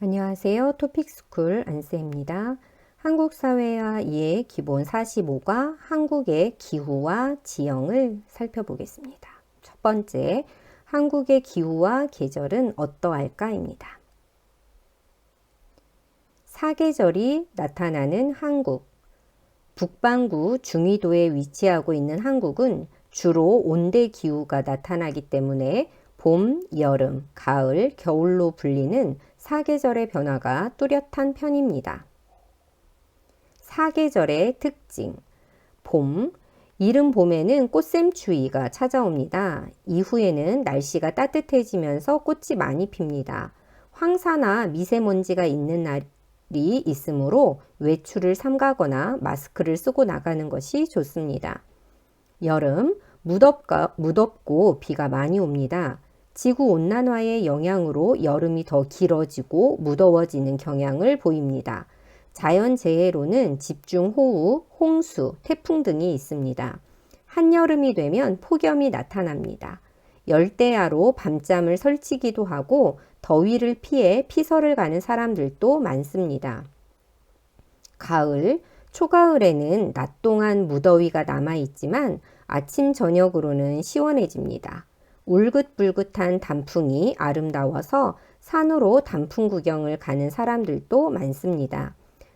안녕하세요. 토픽스쿨 안쌤입니다. 한국 사회와 이해 기본 45과 한국의 기후와 지형을 살펴보겠습니다. 첫 번째, 한국의 기후와 계절은 어떠할까입니다. 사계절이 나타나는 한국. 북반구 중위도에 위치하고 있는 한국은 주로 온대 기후가 나타나기 때문에 봄, 여름, 가을, 겨울로 불리는 사계절의 변화가 뚜렷한 편입니다. 사계절의 특징. 봄. 이른 봄에는 꽃샘추위가 찾아옵니다. 이후에는 날씨가 따뜻해지면서 꽃이 많이 핍니다. 황사나 미세먼지가 있는 날이 있으므로 외출을 삼가거나 마스크를 쓰고 나가는 것이 좋습니다. 여름. 무덥고 비가 많이 옵니다. 지구 온난화의 영향으로 여름이 더 길어지고 무더워지는 경향을 보입니다. 자연재해로는 집중호우, 홍수, 태풍 등이 있습니다. 한여름이 되면 폭염이 나타납니다. 열대야로 밤잠을 설치기도 하고 더위를 피해 피서를 가는 사람들도 많습니다. 가을, 초가을에는 낮 동안 무더위가 남아있지만 아침, 저녁으로는 시원해집니다. 울긋불긋한 단풍이 아름다워서 산으로 단풍 구경을 가는 사람들도 많습니다.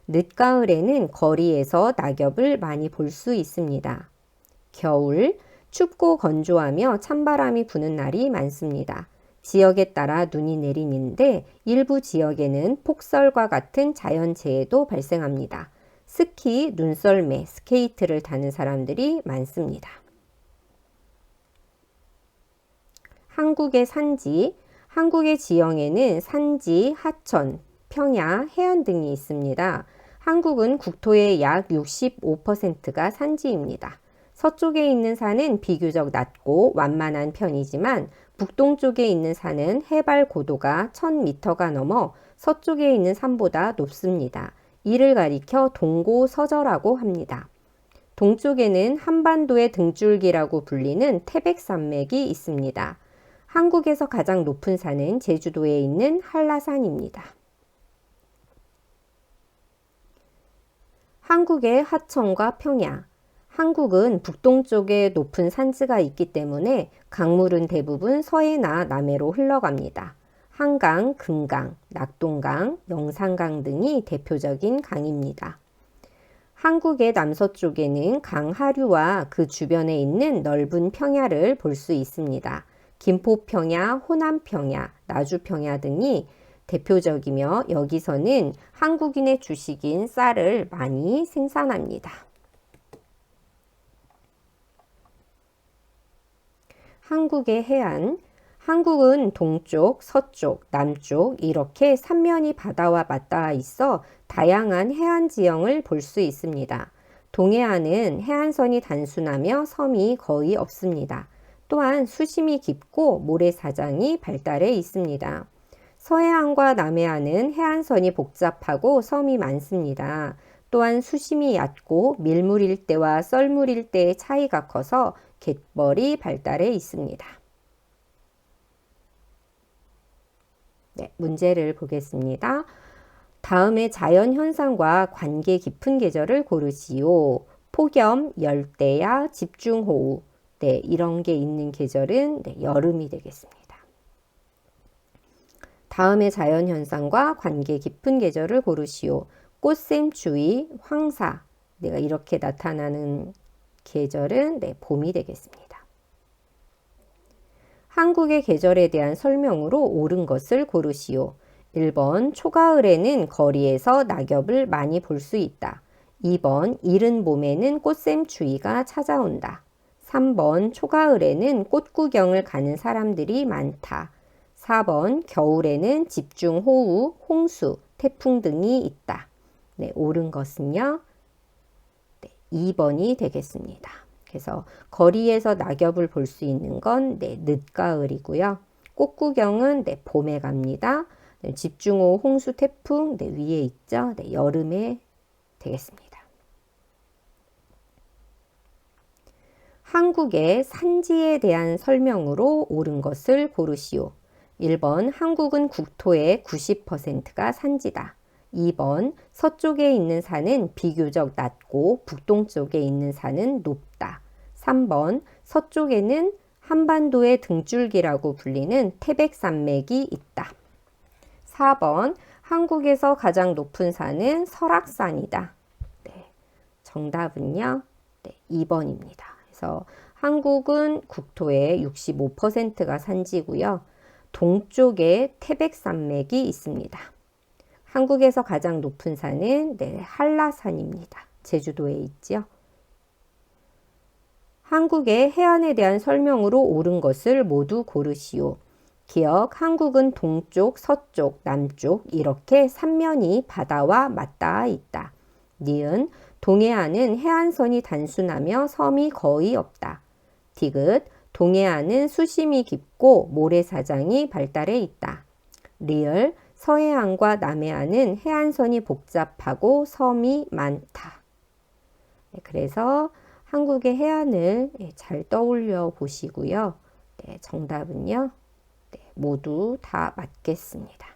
늦가을에는 거리에서 낙엽을 많이 볼 수 있습니다. 겨울, 춥고 건조하며 찬바람이 부는 날이 많습니다. 지역에 따라 눈이 내리는데 일부 지역에는 폭설과 같은 자연재해도 발생합니다. 스키, 눈썰매, 스케이트를 타는 사람들이 많습니다. 한국의 산지, 한국의 지형에는 산지, 하천, 평야, 해안 등이 있습니다. 한국은 국토의 약 65%가 산지입니다. 서쪽에 있는 산은 비교적 낮고 완만한 편이지만 북동쪽에 있는 산은 해발 고도가 1000m가 넘어 서쪽에 있는 산보다 높습니다. 이를 가리켜 동고서저라고 합니다. 동쪽에는 한반도의 등줄기라고 불리는 태백산맥이 있습니다. 한국에서 가장 높은 산은 제주도에 있는 한라산입니다. 한국의 하천과 평야. 한국은 북동쪽에 높은 산지가 있기 때문에 강물은 대부분 서해나 남해로 흘러갑니다. 한강, 금강, 낙동강, 영산강 등이 대표적인 강입니다. 한국의 남서쪽에는 강 하류와 그 주변에 있는 넓은 평야를 볼 수 있습니다. 김포평야, 호남평야, 나주평야 등이 대표적이며 여기서는 한국인의 주식인 쌀을 많이 생산합니다. 한국의 해안, 한국은 동쪽, 서쪽, 남쪽 이렇게 삼면이 바다와 맞닿아 있어 다양한 해안 지형을 볼 수 있습니다. 동해안은 해안선이 단순하며 섬이 거의 없습니다. 또한 수심이 깊고 모래사장이 발달해 있습니다. 서해안과 남해안은 해안선이 복잡하고 섬이 많습니다. 또한 수심이 얕고 밀물일 때와 썰물일 때의 차이가 커서 갯벌이 발달해 있습니다. 네, 문제를 보겠습니다. 다음에 자연 현상과 관계 깊은 계절을 고르시오. 폭염, 열대야, 집중호우, 네, 이런 게 있는 계절은 네, 여름이 되겠습니다. 다음의 자연 현상과 관계 깊은 계절을 고르시오. 꽃샘추위, 황사, 내가 이렇게 나타나는 계절은 네, 봄이 되겠습니다. 한국의 계절에 대한 설명으로 옳은 것을 고르시오. 1번 초가을에는 거리에서 낙엽을 많이 볼 수 있다. 2번 이른 봄에는 꽃샘 추위가 찾아온다. 3번 초가을에는 꽃 구경을 가는 사람들이 많다. 4번 겨울에는 집중 호우, 홍수, 태풍 등이 있다. 네, 옳은 것은요. 네, 2번이 되겠습니다. 그래서 거리에서 낙엽을 볼 수 있는 건 네, 늦가을이고요. 꽃 구경은 네, 봄에 갑니다. 네, 집중호우, 홍수, 태풍 네, 위에 있죠. 네, 여름에 되겠습니다. 한국의 산지에 대한 설명으로 옳은 것을 고르시오. 1번 한국은 국토의 90%가 산지다. 2번 서쪽에 있는 산은 비교적 낮고 북동쪽에 있는 산은 높다. 3번 서쪽에는 한반도의 등줄기라고 불리는 태백산맥이 있다. 4번 한국에서 가장 높은 산은 설악산이다. 네, 정답은요. 네, 2번입니다. 그래서 한국은 국토의 65%가 산지고요. 동쪽에 태백산맥이 있습니다. 한국에서 가장 높은 산은 네, 한라산입니다. 제주도에 있죠. 한국의 해안에 대한 설명으로 옳은 것을 모두 고르시오. 기억, 한국은 동쪽, 서쪽, 남쪽 이렇게 삼면이 바다와 맞닿아 있다. 니은, 동해안은 해안선이 단순하며 섬이 거의 없다. 디귿, 동해안은 수심이 깊고 모래사장이 발달해 있다. 리을, 서해안과 남해안은 해안선이 복잡하고 섬이 많다. 네, 그래서 한국의 해안을 예, 잘 떠올려 보시고요. 네, 정답은요. 네, 모두 다 맞겠습니다.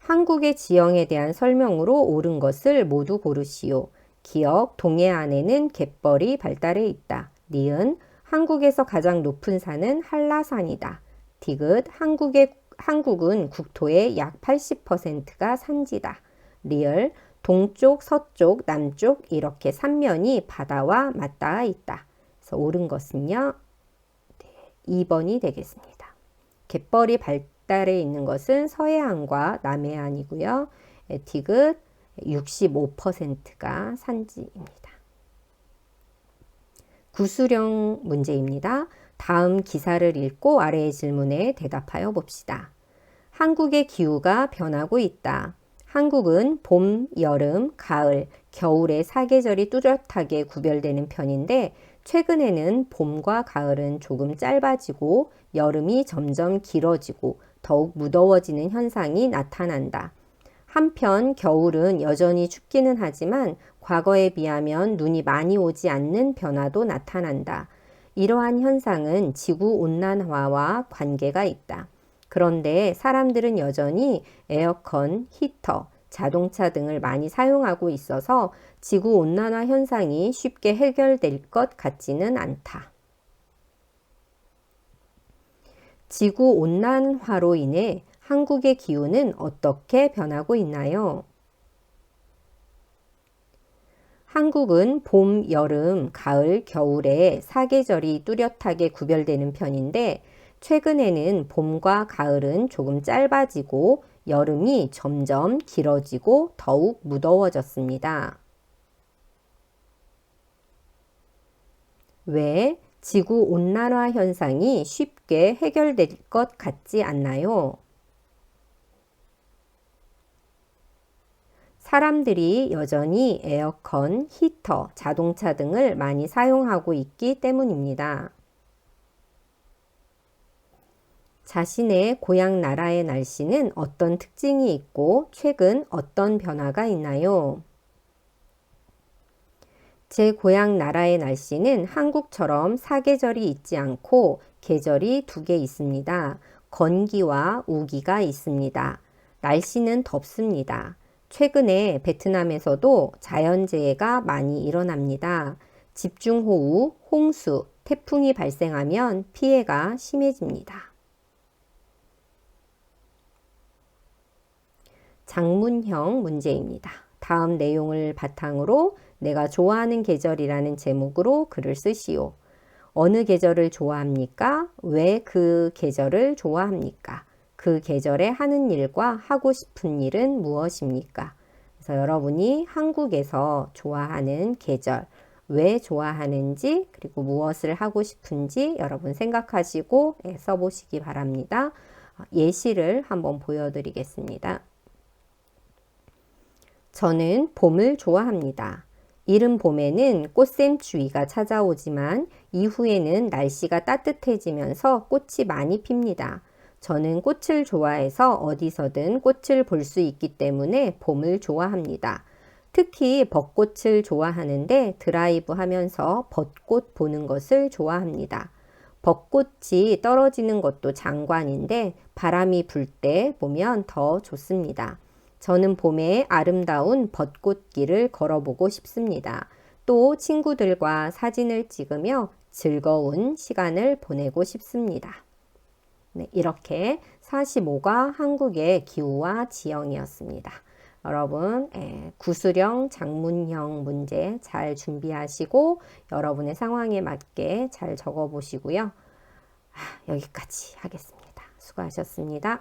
한국의 지형에 대한 설명으로 옳은 것을 모두 고르시오. 기억, 동해안에는 갯벌이 발달해 있다. 니은, 한국에서 가장 높은 산은 한라산이다. 디귿, 한국의, 한국은 국토의 약 80%가 산지다. 리을, 동쪽, 서쪽, 남쪽 이렇게 삼면이 바다와 맞닿아 있다. 그래서 옳은 것은요. 네, 2번이 되겠습니다. 갯벌이 발 달해 있는 것은 서해안과 남해안이고요. 디귿 65%가 산지입니다. 구수령 문제입니다. 다음 기사를 읽고 아래의 질문에 대답하여 봅시다. 한국의 기후가 변하고 있다. 한국은 봄, 여름, 가을, 겨울의 사계절이 뚜렷하게 구별되는 편인데 최근에는 봄과 가을은 조금 짧아지고 여름이 점점 길어지고 더욱 무더워지는 현상이 나타난다. 한편 겨울은 여전히 춥기는 하지만 과거에 비하면 눈이 많이 오지 않는 변화도 나타난다. 이러한 현상은 지구 온난화와 관계가 있다. 그런데 사람들은 여전히 에어컨, 히터, 자동차 등을 많이 사용하고 있어서 지구 온난화 현상이 쉽게 해결될 것 같지는 않다. 지구 온난화로 인해 한국의 기후는 어떻게 변하고 있나요? 한국은 봄, 여름, 가을, 겨울에 사계절이 뚜렷하게 구별되는 편인데 최근에는 봄과 가을은 조금 짧아지고 여름이 점점 길어지고 더욱 무더워졌습니다. 왜 지구 온난화 현상이 쉽게 해결될 것 같지 않나요? 사람들이 여전히 에어컨, 히터, 자동차 등을 많이 사용하고 있기 때문입니다. 자신의 고향 나라의 날씨는 어떤 특징이 있고 최근 어떤 변화가 있나요? 제 고향 나라의 날씨는 한국처럼 사계절이 있지 않고 계절이 두 개 있습니다. 건기와 우기가 있습니다. 날씨는 덥습니다. 최근에 베트남에서도 자연재해가 많이 일어납니다. 집중호우, 홍수, 태풍이 발생하면 피해가 심해집니다. 장문형 문제입니다. 다음 내용을 바탕으로 내가 좋아하는 계절이라는 제목으로 글을 쓰시오. 어느 계절을 좋아합니까? 왜 그 계절을 좋아합니까? 그 계절에 하는 일과 하고 싶은 일은 무엇입니까? 그래서 여러분이 한국에서 좋아하는 계절, 왜 좋아하는지, 그리고 무엇을 하고 싶은지 여러분 생각하시고 예, 써보시기 바랍니다. 예시를 한번 보여드리겠습니다. 저는 봄을 좋아합니다. 이른 봄에는 꽃샘 추위가 찾아오지만 이후에는 날씨가 따뜻해지면서 꽃이 많이 핍니다. 저는 꽃을 좋아해서 어디서든 꽃을 볼 수 있기 때문에 봄을 좋아합니다. 특히 벚꽃을 좋아하는데 드라이브 하면서 벚꽃 보는 것을 좋아합니다. 벚꽃이 떨어지는 것도 장관인데 바람이 불 때 보면 더 좋습니다. 저는 봄에 아름다운 벚꽃길을 걸어보고 싶습니다. 또 친구들과 사진을 찍으며 즐거운 시간을 보내고 싶습니다. 네, 이렇게 45가 한국의 기후와 지형이었습니다. 여러분, 예, 구수령 장문형 문제 잘 준비하시고 여러분의 상황에 맞게 잘 적어 보시고요. 아, 여기까지 하겠습니다. 수고하셨습니다.